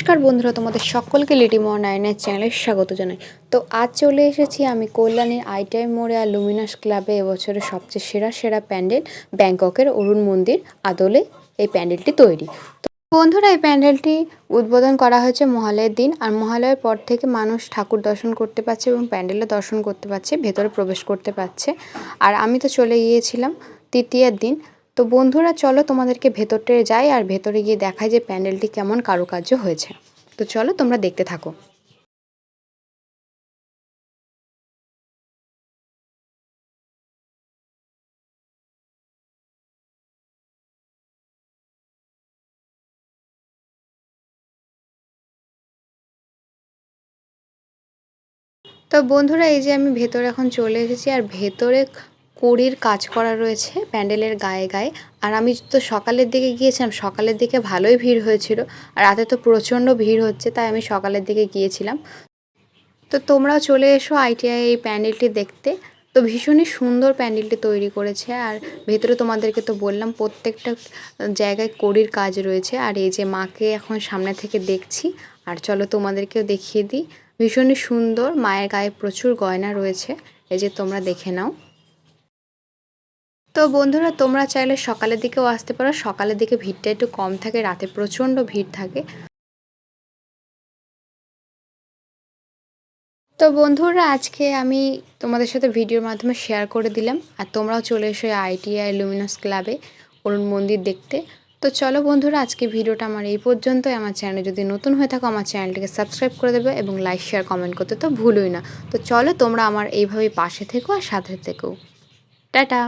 নমস্কার বন্ধুরা, তোমাদের সকলকে লিটি মোহন নাইনের চ্যানেলে স্বাগত জানাই। তো আজ চলে এসেছি আমি কল্যাণীর আইটাই মোড়ে আর লুমিনাস ক্লাবে এবছরের সবচেয়ে সেরা সেরা প্যান্ডেল ব্যাংককের অরুণ মন্দির আদলে এই প্যান্ডেলটি তৈরি। বন্ধুরা, এই প্যান্ডেলটি উদ্বোধন করা হয়েছে মহালয়ের দিন আর মহালয়ের পর থেকে মানুষ ঠাকুর দর্শন করতে পারছে এবং প্যান্ডেলে দর্শন করতে পারছে, ভেতরে প্রবেশ করতে পারছে। আর আমি তো চলে গিয়েছিলাম তৃতীয়ার দিন। তো বন্ধুরা, চলো তোমাদেরকে ভেতরটে যাই আর ভেতরে গিয়ে দেখায় যে প্যান্ডেলটি কেমন কারুকার্য হয়েছে। তো চলো তোমরা দেখতে থাকো। তো বন্ধুরা, এই যে আমি ভেতরে এখন চলে এসেছি আর ভেতরে কড়ির কাজ করা রয়েছে প্যান্ডেলের গায়ে গায়ে। আর আমি তো সকালের দিকে গিয়েছিলাম, সকালের দিকে ভালোই ভিড় হয়েছিল। আর রাতে তো প্রচণ্ড ভিড় হচ্ছে, তাই আমি সকালের দিকে গিয়েছিলাম। তো তোমরাও চলে এসো আইটিআই এই প্যান্ডেলটি দেখতে। তো ভীষণই সুন্দর প্যান্ডেলটি তৈরি করেছে। আর ভেতরে তোমাদেরকে তো বললাম, প্রত্যেকটা জায়গায় কড়ির কাজ রয়েছে। আর এই যে মাকে এখন সামনে থেকে দেখছি, আর চলো তোমাদেরকেও দেখিয়ে দিই। ভীষণই সুন্দর, মায়ের গায়ে প্রচুর গয়না রয়েছে। এই যে তোমরা দেখে নাও। তো বন্ধুরা, তোমরা চাইলে সকালের দিকেও আসতে পারো। সকালের দিকে ভিড়টা একটু কম থাকে, রাতে প্রচণ্ড ভিড় থাকে। তো বন্ধুরা, আজকে আমি তোমাদের সাথে ভিডিওর মাধ্যমে শেয়ার করে দিলাম। আর তোমরাও চলে এসো আইটিআই লুমিনাস ক্লাবে অরুণ মন্দির দেখতে। তো চলো বন্ধুরা, আজকে ভিডিওটা আমার এই পর্যন্তই। আমার চ্যানেলে যদি নতুন হয়ে থাকো, আমার চ্যানেলটিকে সাবস্ক্রাইব করে দেবে এবং লাইক শেয়ার কমেন্ট করতে তো ভুলোই না। তো চলো তোমরা আমার এইভাবেই পাশে থেকো আর সাথে থেকো। টাটা!